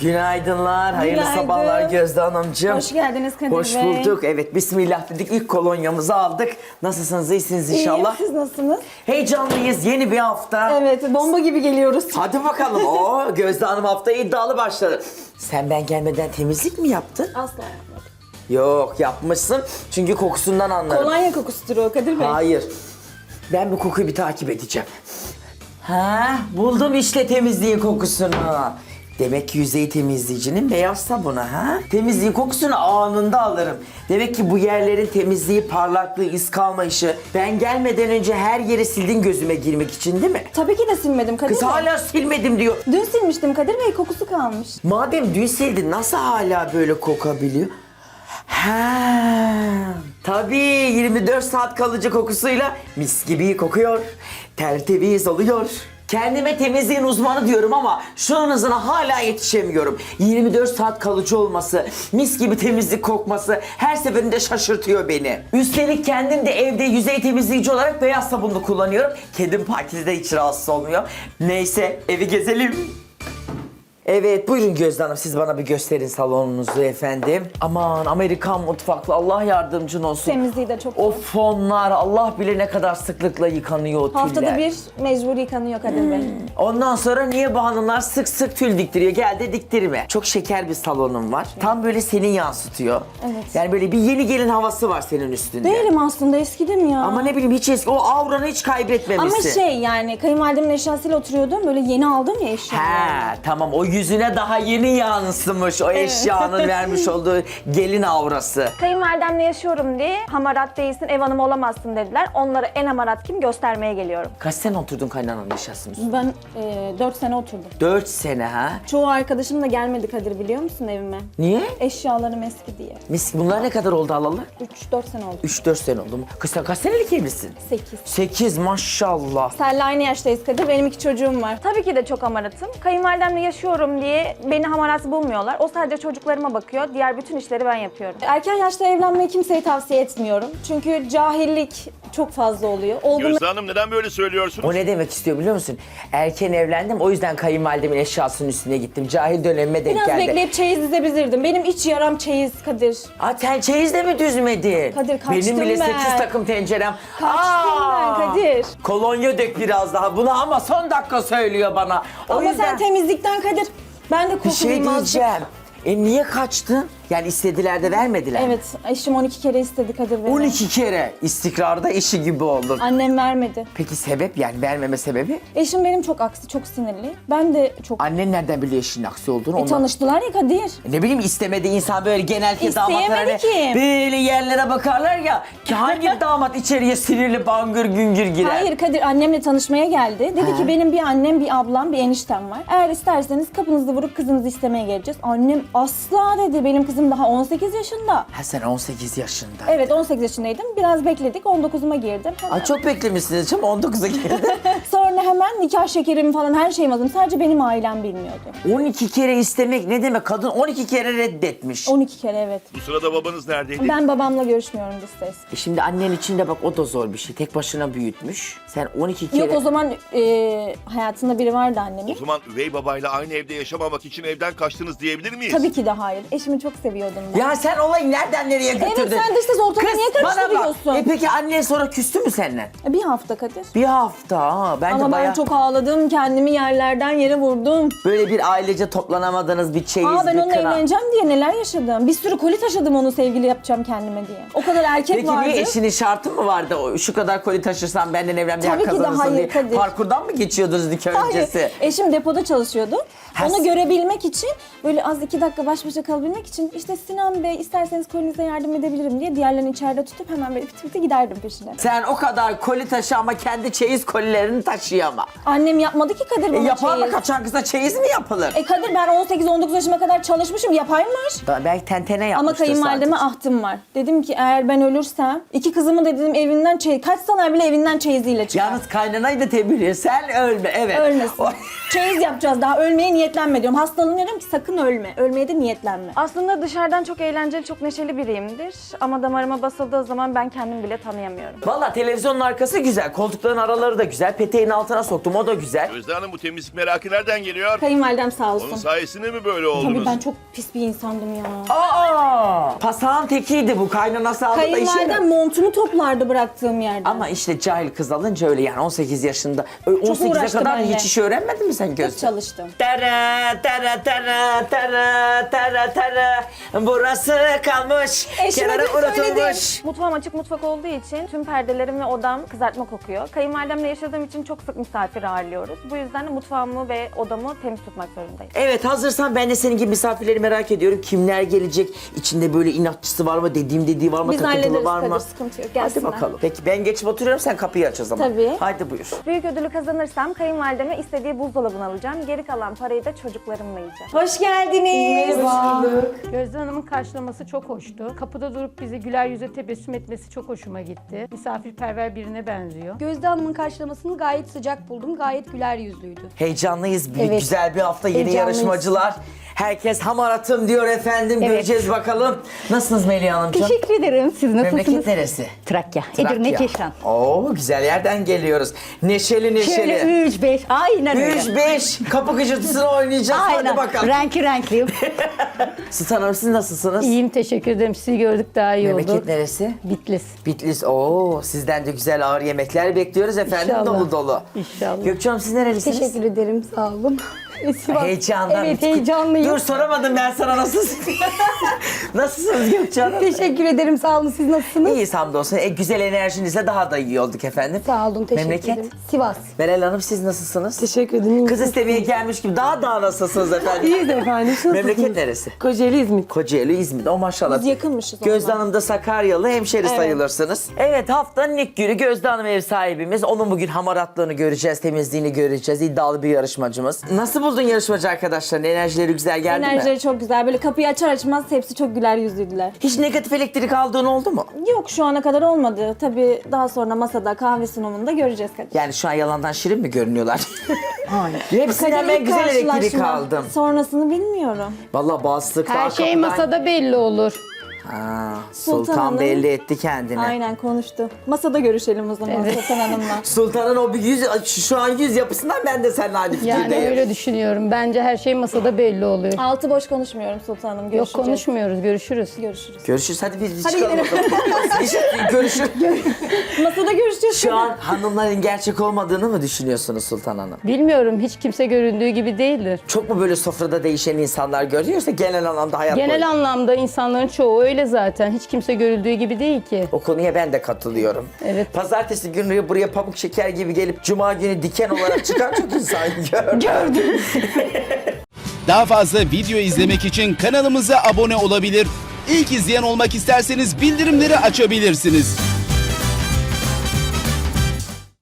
Günaydınlar, hayırlı Günaydın. sabahlar Gözde Hanımcığım. Hoş geldiniz Kadir Hoş Bey. bulduk. Evet, bismillah dedik. İlk kolonyamızı aldık. Nasılsınız, iyisiniz inşallah. İyiyim, siz nasılsınız? Heyecanlıyız, yeni bir hafta. Evet, bomba gibi geliyoruz. Hadi bakalım. Oo, Gözde Hanım haftaya iddialı başladı. Sen ben gelmeden temizlik mi yaptın? Asla yapmadım. Yok, yapmışsın. Çünkü kokusundan anlarım. Kolonya kokusudur o Kadir Bey. Hayır. Ben bu kokuyu bir takip edeceğim. Ha, buldum işte temizliğin kokusunu. Demek ki yüzey temizleyicinin beyaz sabunu ha. Temizliğin kokusunu anında alırım. Demek ki bu yerlerin temizliği, parlaklığı, iz kalmayışı. Ben gelmeden önce her yeri sildin gözüme girmek için değil mi? Tabii ki de silmedim Kadir Kız Bey. hala silmedim diyor. Dün silmiştim Kadir Bey, kokusu kalmış. Madem dün sildin nasıl hala böyle kokabiliyor? Ha, tabii 24 saat kalıcı kokusuyla mis gibi kokuyor. Tertemiz oluyor. Kendime temizliğin uzmanı diyorum ama şunun hızına hala yetişemiyorum. 24 saat kalıcı olması, mis gibi temizlik kokması her seferinde şaşırtıyor beni. Üstelik kendim de evde yüzey temizleyici olarak beyaz sabunlu kullanıyorum. Kedim partide hiç rahatsız olmuyor. Neyse evi gezelim. Evet buyurun Gözde Hanım siz bana bir gösterin salonunuzu efendim. Aman Amerikan mutfaklı Allah yardımcın olsun. Temizliği de çok O fonlar Allah bilir ne kadar sıklıkla yıkanıyor o tüller. Haftada bir mecbur yıkanıyor Kadir Bey. Ondan sonra niye bu hanımlar sık sık tül diktiriyor? Gel de diktirme. Çok şeker bir salonum var. Tam böyle seni yansıtıyor. Evet. Yani böyle bir yeni gelin havası var senin üstünde. Değilim aslında, eskidim ya. Ama ne bileyim hiç eski, o auranı hiç kaybetmemişsin. Ama şey yani kayınvalidemin eşyasıyla oturuyordum. Böyle yeni aldım ya eşya. He tamam o yüzüne daha yeni yansımış o eşyanın vermiş olduğu gelin aurası. Kayınvalidemle yaşıyorum diye hamarat değilsin, ev hanımı olamazsın dediler. Onlara en hamarat kim göstermeye geliyorum. Kaç sene oturdun kaynananın eşyasının üstüne? Ben 4 sene oturdum. Dört sene ha. Çoğu arkadaşım da gelmedi Kadir biliyor musun evime? Niye? Eşyalarım eski diye. Mis, bunlar ne kadar oldu alalı? 3-4 sene oldu. 3-4 sene oldu mu? Kız sen kaç senelik evlisin? 8. 8 maşallah. Senle aynı yaştayız Kadir. Benim iki çocuğum var. Tabii ki de çok hamaratım. Kayınvalidemle yaşıyorum diye beni hamarat bulmuyorlar. O sadece çocuklarıma bakıyor. Diğer bütün işleri ben yapıyorum. Erken yaşta evlenmeyi kimseye tavsiye etmiyorum. Çünkü cahillik çok fazla oluyor. Olgun Gözde Hanım neden böyle söylüyorsunuz? O ne demek istiyor biliyor musun? Erken evlendim o yüzden kayınvalidemin eşyasının üstüne gittim. Cahil dönemime denk biraz geldi. bekleyip çeyiz dizebilirdim. Benim iç yaram çeyiz Kadir. Aa sen çeyiz de mi düzmedin? Kadir, kaçtım Benim bile ben. 8 takım tencerem. Kaçtım ben Kadir. Kolonya dök biraz daha buna ama son dakika söylüyor bana. O Ama yüzden sen temizlikten Kadir. Ben de bir şey kokuluyum azıcık. diyeceğim. E niye kaçtın? Yani istediler de vermediler. mi? Evet, eşim 12 kere istedi Kadir beni. 12 kere istikrarda işi gibi oldun. Annem vermedi. Peki sebep yani vermeme sebebi? Eşim benim çok aksi, çok sinirli. Ben de çok... Annen nereden biliyor eşinin aksi olduğunu? E, Ondan- tanıştılar ya Kadir. Ne bileyim istemedi insan böyle genellikle damatlar İsteyemedi hani ki. böyle yerlere bakarlar ya ki hangi damat içeriye sinirli bangır güngür girer? Hayır Kadir annemle tanışmaya geldi. Dedi ki benim bir annem, bir ablam, bir eniştem var. Eğer isterseniz kapınızı vurup kızınızı istemeye geleceğiz. Annem asla dedi. Benim kızım daha 18 yaşında. Ha sen 18 yaşında. Evet 18 yaşındaydım. Biraz bekledik. 19'uma girdim. Hemen- Ay çok beklemişsiniz canım 19'a geldi. Sonra hemen nikah şekerim falan her şeyim hazır. Sadece benim ailem bilmiyordu. 12 kere istemek ne demek? Kadın 12 kere reddetmiş. 12 kere evet. Bu sırada babanız neredeydi? Ben babamla görüşmüyorum ses. E şimdi annen için de bak o da zor bir şey. Tek başına büyütmüş. Sen 12 kere... Yok o zaman e, hayatında biri vardı annemin. O zaman üvey babayla aynı evde yaşamamak için evden kaçtınız diyebilir miyiz? Tabii ki de hayır. Eşimi çok seviyordum ben. Ya sen olayı nereden nereye götürdün? sen dış ses ortalığı Kız, niye bana bak. karıştırıyorsun? E peki annen sonra küstü mü senden? E, Bir hafta Kadir. Bir hafta ha. Ben de Ama ben çok ağladım. Kendimi yerlerden yere vurdum. Böyle bir ailece toplanamadığınız bir çeyiz, Aa ben bir onunla kına. evleneceğim diye neler yaşadım. Bir sürü koli taşıdım onu sevgili yapacağım kendime diye. O kadar erkek Peki vardı. niye eşinin şartı mı vardı? O, şu kadar koli taşırsan benden evlenmeye Tabii hak ki de kazanırsın hayır, diye. Kadir. Parkurdan mı geçiyordunuz nikah Hayır. öncesi? Eşim depoda çalışıyordu. Ha, Onu s- görebilmek için böyle az iki dakika baş başa kalabilmek için işte Sinan Bey isterseniz kolinize yardım edebilirim diye diğerlerini içeride tutup hemen böyle piti piti giderdim peşine. Sen o kadar koli taşı ama kendi çeyiz kolilerini taşıyama. Annem yapmadı ki Kadir E, bana yapar mı çeyiz. kaçan kıza çeyiz mi yapılır? E Kadir ben 18-19 yaşıma kadar çalışmışım yapaymış. Da- Belki tentene Ama yapmıştır kayınvalideme sadece. ahtım var. Dedim ki eğer ben ölürsem iki kızımı da dedim evinden çeyiz. Kaçsalar bile evinden çeyiziyle çıkar. Yalnız kaynanayı da tebrik ediyor. Sen ölme evet. Ölmesin. O- çeyiz yapacağız daha ölmeye niyetlenme diyorum. Hastalanıyorum ki sakın ölme. Ölmeye de niyetlenme. Aslında dışarıdan çok eğlenceli, çok neşeli biriyimdir. Ama damarıma basıldığı zaman ben kendimi bile tanıyamıyorum. Valla televizyonun arkası güzel. Koltukların araları da güzel. Peteğin altına soktum. O da güzel. Gözde Hanım bu temizlik merakı nereden geliyor? Kayınvalidem sağ Onun olsun. sayesinde mi böyle Tabii oldunuz? ben çok pis bir insandım ya. Aa! Pasağın tekiydi bu. Kaynanası aldı da işe. Kayınvalidem montumu toplardı bıraktığım yerden. Ama işte cahil kız alınca öyle yani 18 yaşında. Ö- 18'e uğraştı kadar benimle. hiç iş öğrenmedin mi sen Hep Gözde? çalıştım. Tara tara tara tara tara tara Burası kalmış Eşime kenara de söyledim. unutulmuş Mutfağım açık mutfak olduğu için tüm perdelerim ve odam kızartma kokuyor. Kayınvalidemle yaşadığım için çok sık misafir ağırlıyoruz. Bu yüzden de mutfağımı ve odamı temiz tutmak zorundayım. Evet hazırsan ben de senin gibi misafirleri merak ediyorum. Kimler gelecek? İçinde böyle inatçısı var mı? Dediğim dediği var mı? Biz takıntılı hallederiz var mı? Kadir, sıkıntı yok. Hadi Gelsinler. bakalım. Peki ben geçip oturuyorum sen kapıyı aç o zaman. Tabii. Hadi buyur. Büyük ödülü kazanırsam kayınvalideme istediği buzdolabını alacağım. Geri kalan parayı da çocuklarımla yiyeceğim. Hoş geldiniz. Gözde Hanım'ın karşılaması çok hoştu. Kapıda durup bize güler yüze tebessüm etmesi çok hoşuma gitti. Misafirperver birine benziyor. Gözde Hanım'ın karşılamasını gayet sıcak buldum. Gayet güler yüzlüydü. Heyecanlıyız. Bir Evet. güzel bir hafta yeni Heyecanlıyız. yarışmacılar. Herkes hamaratım diyor efendim. Evet. Göreceğiz bakalım. Nasılsınız Melih Hanımcığım? Teşekkür ederim. Siz nasılsınız? Memleket neresi? Trakya. Trakya. Edirne Keşan. Oo güzel yerden geliyoruz. Neşeli neşeli. Şöyle 3 5. Aynen öyle. 3 5 kapı gıcırtısını oynayacağız. Hadi bakalım. Renkli renkliyim. Sultan Hanım siz nasılsınız? İyiyim teşekkür ederim. Sizi gördük daha iyi Memleket oldu. neresi? Bitlis. Bitlis. Oo sizden de güzel ağır yemekler bekliyoruz efendim. İnşallah. Dolu dolu. İnşallah. Gökçe Hanım siz nerelisiniz? Teşekkür ederim. Sağ olun. Sivas. Heyecandan. Evet heyecanlıyım. Dur soramadım ben sana nasılsın? Nasılsınız Gökçe Hanım? Teşekkür ederim. Sağ olun. Siz nasılsınız? İyiyiz hamdolsun. E, güzel enerjinizle daha da iyi olduk efendim. Sağ olun. Teşekkür Memleket? ederim. Sivas. Meral Hanım siz nasılsınız? Teşekkür ederim. Kız istemeye gelmiş gibi daha daha nasılsınız efendim? İyiyiz efendim. Siz Memleket nasılsınız? neresi? Kocaeli İzmit. Kocaeli, İzmit. O maşallah. Biz yakınmışız Gözde. Hanım da Sakaryalı hemşeri sayılırsınız. Evet haftanın ilk günü Gözde Hanım ev sahibimiz. Onun bugün hamaratlığını göreceğiz, temizliğini göreceğiz. İddialı bir yarışmacımız. Nasıl buldun yarışmacı arkadaşların? Enerjileri güzel geldi mi? Enerjileri çok güzel. Böyle kapıyı açar açmaz hepsi çok güler yüzlüydüler. Hiç negatif elektrik aldığın oldu mu? Yok şu ana kadar olmadı. Tabii daha sonra masada kahve sunumunda göreceğiz Kadir. Yani şu an yalandan şirin mi görünüyorlar? Hayır. Hepsinden ben güzel elektrik karşılaşma. aldım. Sonrasını bilmiyorum. Vallahi bazısı Her şey masada belli olur. Sultan, Sultan Hanım. belli etti kendini. Aynen konuştu. Masada görüşelim o zaman Sultan Hanım'la. Sultan'ın o bir yüz, şu an yüz yapısından ben de seninle aynı Yani fikirdeyim. öyle düşünüyorum. Bence her şey masada belli oluyor. Altı boş konuşmuyorum Sultan Hanım. Yok Görüşeceğiz. konuşmuyoruz. Görüşürüz. Görüşürüz. Görüşürüz hadi biz Hadi çıkalım. İşte görüşürüz. Masada görüşeceğiz. Şu an hanımların gerçek olmadığını mı düşünüyorsunuz Sultan Hanım? Bilmiyorum. Hiç kimse göründüğü gibi değildir. Çok mu böyle sofrada değişen insanlar görüyorsa genel anlamda hayat boyu? Genel anlamda insanların çoğu öyle zaten. Hiç kimse görüldüğü gibi değil ki. O konuya ben de katılıyorum. Evet. Pazartesi günü buraya pamuk şeker gibi gelip cuma günü diken olarak çıkan çok insan gördüm. Daha fazla video izlemek için kanalımıza abone olabilir. İlk izleyen olmak isterseniz bildirimleri açabilirsiniz.